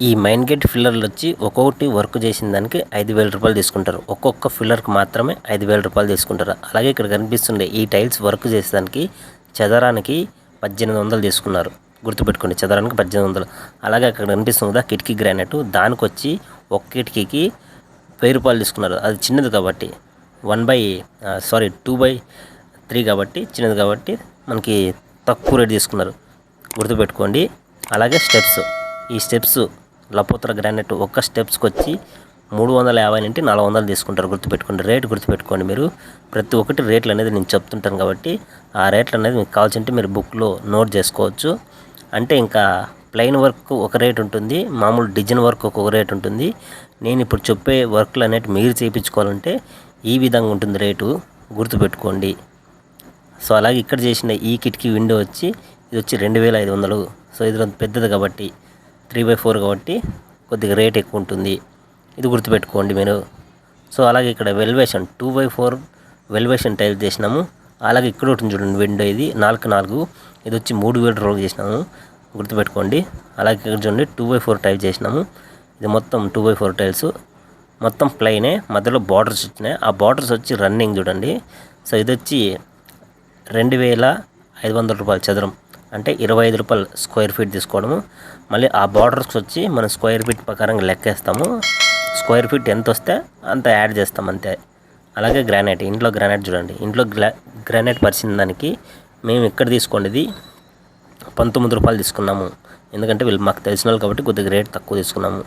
ఈ mine gate ఫిల్లర్లు వచ్చి ఒక్కొక్కటి వర్క్ చేసిన దానికి ఐదు వేల రూపాయలు తీసుకుంటారు. ఒక్కొక్క ఫిల్లర్కి మాత్రమే ఐదు వేల రూపాయలు తీసుకుంటారు. అలాగే ఇక్కడ కనిపిస్తుండే ఈ టైల్స్ వర్క్ చేసేదానికి చదరానికి పద్దెనిమిది వందలు తీసుకున్నారు. గుర్తుపెట్టుకోండి చదరానికి పద్దెనిమిది వందలు. అలాగే అక్కడ కనిపిస్తుంది కదా కిటికీ గ్రానైట్ దానికి వచ్చి ఒక కిటికీకి వెయ్యి రూపాయలు తీసుకున్నారు. అది చిన్నది కాబట్టి one by sorry two by three కాబట్టి చిన్నది కాబట్టి మనకి తక్కువ రేట్ తీసుకున్నారు. గుర్తుపెట్టుకోండి. అలాగే స్టెప్స్ ఈ స్టెప్స్ లపోత్ర గ్రానైట్ ఒక్క స్టెప్స్కి వచ్చి మూడు వందల యాభై నుండి నాలుగు వందలు తీసుకుంటారు. గుర్తుపెట్టుకోండి. రేట్ గుర్తుపెట్టుకోండి మీరు. ప్రతి ఒక్కటి రేట్లు అనేది నేను చెప్తుంటాను కాబట్టి ఆ రేట్లు అనేది మీకు కావాల్సింటే మీరు బుక్లో నోట్ చేసుకోవచ్చు. అంటే ఇంకా ప్లెయిన్ వర్క్ ఒక రేట్ ఉంటుంది. మామూలు డిజైన్ వర్క్ ఒక రేట్ ఉంటుంది. నేను ఇప్పుడు చెప్పే వర్క్లు అనేవి మీరు చేయించుకోవాలంటే ఈ విధంగా ఉంటుంది రేటు. గుర్తుపెట్టుకోండి. సో అలాగే ఇక్కడ చేసిన ఈ కిటికీ విండో వచ్చి ఇది వచ్చి రెండు వేల ఐదు వందలు. సో ఇది పెద్దది కాబట్టి త్రీ బై ఫోర్ కాబట్టి కొద్దిగా రేట్ ఎక్కువ ఉంటుంది. ఇది గుర్తుపెట్టుకోండి మీరు. సో అలాగే ఇక్కడ elevation two by four elevation tile చేసినాము. అలాగే ఇక్కడ ఉంటుంది చూడండి విండో ఇది నాలుగు నాలుగు. ఇది వచ్చి మూడు వేలు రోల్ చేసినాము. గుర్తుపెట్టుకోండి. అలాగే ఇక్కడ చూడండి టూ బై ఫోర్ టైప్ చేసినాము. ఇది మొత్తం టూ బై ఫోర్ టైల్స్. మొత్తం ప్లైనే మధ్యలో బార్డర్స్ వచ్చినాయి. ఆ బార్డర్స్ వచ్చి రన్నింగ్ చూడండి. సో ఇది వచ్చి రెండు వేల ఐదు వందల రూపాయలు చదరం. అంటే ఇరవై ఐదు రూపాయలు స్క్వేర్ ఫీట్ తీసుకోవడము. మళ్ళీ ఆ బార్డర్స్ వచ్చి మనం స్క్వేర్ ఫీట్ ప్రకారం లెక్కేస్తాము. స్క్వేర్ ఫీట్ ఎంత వస్తే అంత యాడ్ చేస్తాం అంతే. అలాగే గ్రానైట్ ఇంట్లో గ్రానైట్ చూడండి. ఇంట్లో గ్రానైట్ పరిచిన దానికి మేము ఇక్కడ తీసుకోండి పంతొమ్మిది రూపాయలు తీసుకున్నాము. ఎందుకంటే వీళ్ళు మాకు తెలిసిన వాళ్ళు కాబట్టి కొద్దిగా రేట్ తక్కువ తీసుకున్నాము.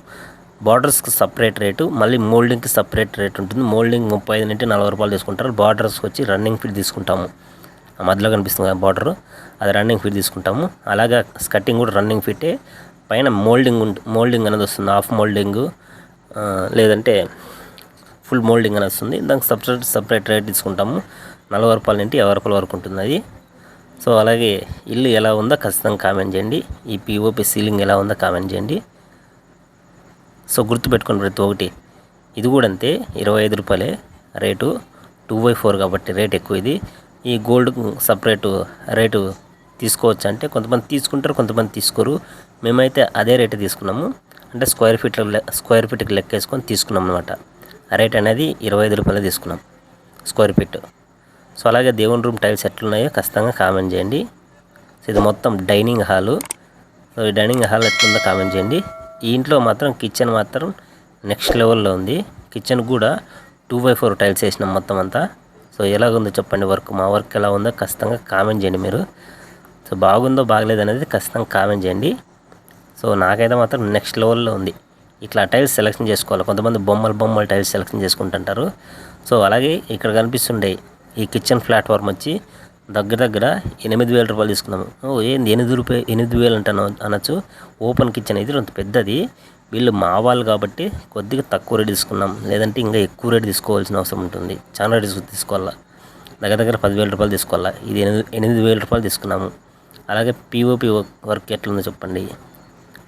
బార్డర్స్కి సపరేట్ రేటు మళ్ళీ మోల్డింగ్కి సపరేట్ రేట్ ఉంటుంది. మోల్డింగ్ ముప్పై ఐదు నుండి నలభై రూపాయలు తీసుకుంటారు. బార్డర్స్కి వచ్చి రన్నింగ్ ఫీట్ తీసుకుంటాము. మధ్యలో కనిపిస్తుంది కదా బార్డర్ అది రన్నింగ్ ఫిట్ తీసుకుంటాము. అలాగే స్కట్టింగ్ కూడా రన్నింగ్ ఫిట్టే పైన మోల్డింగ్ మోల్డింగ్ అనేది వస్తుంది హాఫ్ మోల్డింగ్ లేదంటే ఫుల్ మోల్డింగ్ అనేది వస్తుంది. దానికి సపరేట్ సపరేట్ రేట్ తీసుకుంటాము. నలభై రూపాయల నుండి యాభై రూపాయల వరకు ఉంటుంది అది. సో అలాగే ఇల్లు ఎలా ఉందో ఖచ్చితంగా కామెంట్ చేయండి. ఈ పిఓపి సీలింగ్ ఎలా ఉందో కామెంట్ చేయండి. సో గుర్తుపెట్టుకోండి ప్రతి ఒక్కటి. ఇది కూడా అంతే ఇరవై ఐదు రూపాయలే రేటు. టూ బై ఫోర్ కాబట్టి రేట్ ఎక్కువ ఇది. ఈ గోల్డ్ సపరేటు రేటు తీసుకోవచ్చు అంటే కొంతమంది తీసుకుంటారు కొంతమంది తీసుకోరు. మేమైతే అదే రేటు తీసుకున్నాము. అంటే స్క్వేర్ ఫీట్ స్క్వేర్ ఫీట్కి లెక్క వేసుకొని తీసుకున్నాం అనమాట ఆ రేట్ అనేది ఇరవై ఐదు రూపాయలు తీసుకున్నాం స్క్వేర్ ఫీట్. సో అలాగే దేవుని రూమ్ టైల్స్ ఎట్లున్నాయో ఖచ్చితంగా కామెంట్ చేయండి. సో ఇది మొత్తం డైనింగ్ హాలు. సో ఈ డైనింగ్ హాల్ ఎట్లుందో కామెంట్ చేయండి. ఈ ఇంట్లో మాత్రం కిచెన్ మాత్రం నెక్స్ట్ లెవెల్లో ఉంది. కిచెన్ కూడా టూ బై ఫోర్ టైల్స్ వేసినాం మొత్తం అంతా. సో ఎలాగుందో చెప్పండి వర్క్ మా వర్క్ ఎలా ఉందో ఖచ్చితంగా కామెంట్ చేయండి మీరు. సో బాగుందో బాగలేదు అనేది ఖచ్చితంగా కామెంట్ చేయండి. సో నాకైతే మాత్రం నెక్స్ట్ లెవెల్లో ఉంది. ఇట్లా టైల్స్ సెలెక్షన్ చేసుకోవాలి. కొంతమంది బొమ్మలు బొమ్మలు టైల్స్ సెలెక్షన్ చేసుకుంటుంటారు. సో అలాగే ఇక్కడ కనిపిస్తుండే ఈ కిచెన్ ప్లాట్ఫామ్ వచ్చి దగ్గర దగ్గర ఎనిమిది వేల రూపాయలు తీసుకున్నాము. ఓ ఏంది? ఎనిమిది రూపాయలు ఎనిమిది వేలు అంటాను అనొచ్చు. ఓపెన్ కిచెన్ ఇది కొంత పెద్దది. వీళ్ళు మా వాళ్ళు కాబట్టి కొద్దిగా తక్కువ రేటు తీసుకున్నాం. లేదంటే ఇంకా ఎక్కువ రేటు తీసుకోవాల్సిన అవసరం ఉంటుంది. చాలా రేటు తీసుకోవాలా? దగ్గర దగ్గర పదివేల రూపాయలు తీసుకోవాలా? ఇది ఎనిమిది ఎనిమిది వేల రూపాయలు తీసుకున్నాము. అలాగే పిఓపి వర్క్ ఎట్లుందో చెప్పండి.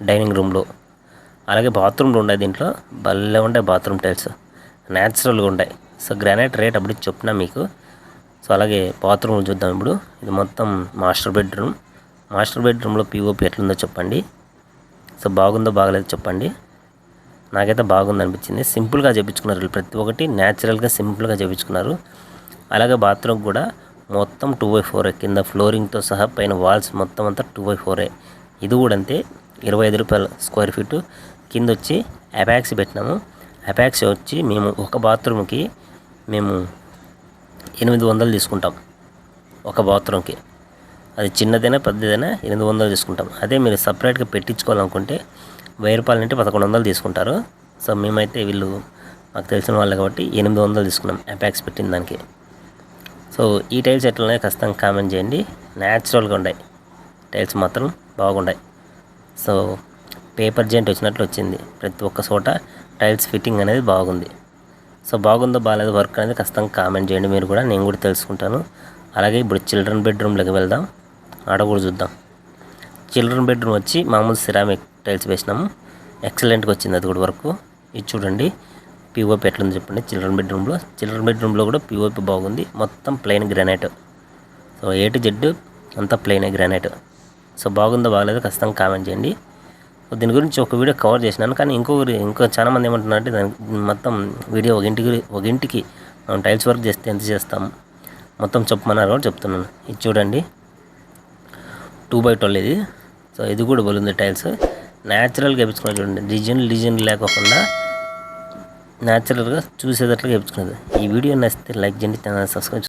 డైనింగ్ రూమ్లో. అలాగే బాత్రూమ్లు ఉన్నాయి దీంట్లో భలే ఉంటాయి బాత్రూమ్ టైల్స్. న్యాచురల్గా ఉంటాయి సో గ్రానైట్ రేట్ అప్పుడు చెప్పినా మీకు. సో అలాగే బాత్రూమ్ చూద్దాం ఇప్పుడు. ఇది మొత్తం మాస్టర్ బెడ్రూమ్. మాస్టర్ బెడ్రూమ్లో పిఓపి ఎట్లుందో చెప్పండి. సో బాగుందో బాగలేదో చెప్పండి. నాకైతే బాగుంది అనిపించింది. సింపుల్గా చేపించుకున్నారు ప్రతి ఒక్కటి న్యాచురల్గా సింపుల్గా చేపించుకున్నారు. అలాగే బాత్రూమ్ కూడా మొత్తం టూ బై ఫోరే కింద ఫ్లోరింగ్తో సహా పైన వాల్స్ మొత్తం అంతా టూ బై ఫోరే ఇది కూడా అంతే. ఇరవై ఐదు రూపాయలు స్క్వేర్ ఫీటు కింద వచ్చి అపాక్సీ పెట్టినాము. అపాక్సీ వచ్చి మేము ఒక బాత్రూమ్కి మేము ఎనిమిది వందలు తీసుకుంటాం ఒక బాత్రూమ్కి. అది చిన్నదైనా పెద్దదైనా ఎనిమిది వందలు తీసుకుంటాం. అదే మీరు సపరేట్గా పెట్టించుకోవాలనుకుంటే వెయ్యి రూపాయల నుండి పదకొండు వందలు తీసుకుంటారు. సో మేమైతే వీళ్ళు మాకు తెలిసిన వాళ్ళు కాబట్టి ఎనిమిది వందలు తీసుకున్నాం అపాక్స్ పెట్టిన దానికి. సో ఈ టైల్స్ ఎట్లున్నాయో ఖచ్చితంగా కామెంట్ చేయండి. న్యాచురల్గా ఉన్నాయి. టైల్స్ మాత్రం బాగున్నాయి. సో పేపర్ జెంట్ వచ్చినట్లు వచ్చింది. ప్రతి ఒక్క చోట టైల్స్ ఫిట్టింగ్ అనేది బాగుంది. సో బాగుందో బాగాలేదు వర్క్ అనేది ఖచ్చితంగా కామెంట్ చేయండి. మీరు కూడా నేను కూడా తెలుసుకుంటాను. అలాగే ఇప్పుడు చిల్డ్రన్ బెడ్రూమ్లోకి వెళ్దాం. ఆడ కూడా చూద్దాం. చిల్డ్రన్ బెడ్రూమ్ వచ్చి మామూలు సిరామిక్ టైల్స్ వేసినాము. ఎక్సలెంట్గా వచ్చింది అది కూడా వర్క్. ఇది చూడండి. పిఓపి ఎట్లుంది చెప్పండి. చిల్డ్రన్ బెడ్రూమ్లో చిల్డ్రన్ బెడ్రూమ్లో కూడా పిఓపి బాగుంది. మొత్తం plain granite. So A to Z అంతా ప్లెయిన్ గ్రానైట్. సో బాగుందో బాగలేదో ఖచ్చితంగా కామెంట్ చేయండి. దీని గురించి ఒక వీడియో కవర్ చేసినాను. కానీ ఇంకొకరు ఇంకో చాలా మంది ఏమంటున్నారంటే దానికి మొత్తం వీడియో ఒక ఇంటికి ఒక ఇంటికి మనం టైల్స్ వర్క్ చేస్తే ఎంత చేస్తాం మొత్తం చెప్పమన్నారు కూడా చెప్తున్నాను. ఇది చూడండి. టూ బై ట్వెల్వ్ ఇది. సో ఇది కూడా బలుంది టైల్స్ న్యాచురల్గా వేపించుకున్నది చూడండి. డిజైన్ డిజైన్ లేకోకుండా న్యాచురల్గా చూసేటట్లుగా వేపించుకున్నది. ఈ వీడియో నచ్చితే లైక్ చేయండి ఛానల్ సబ్స్క్రైబ్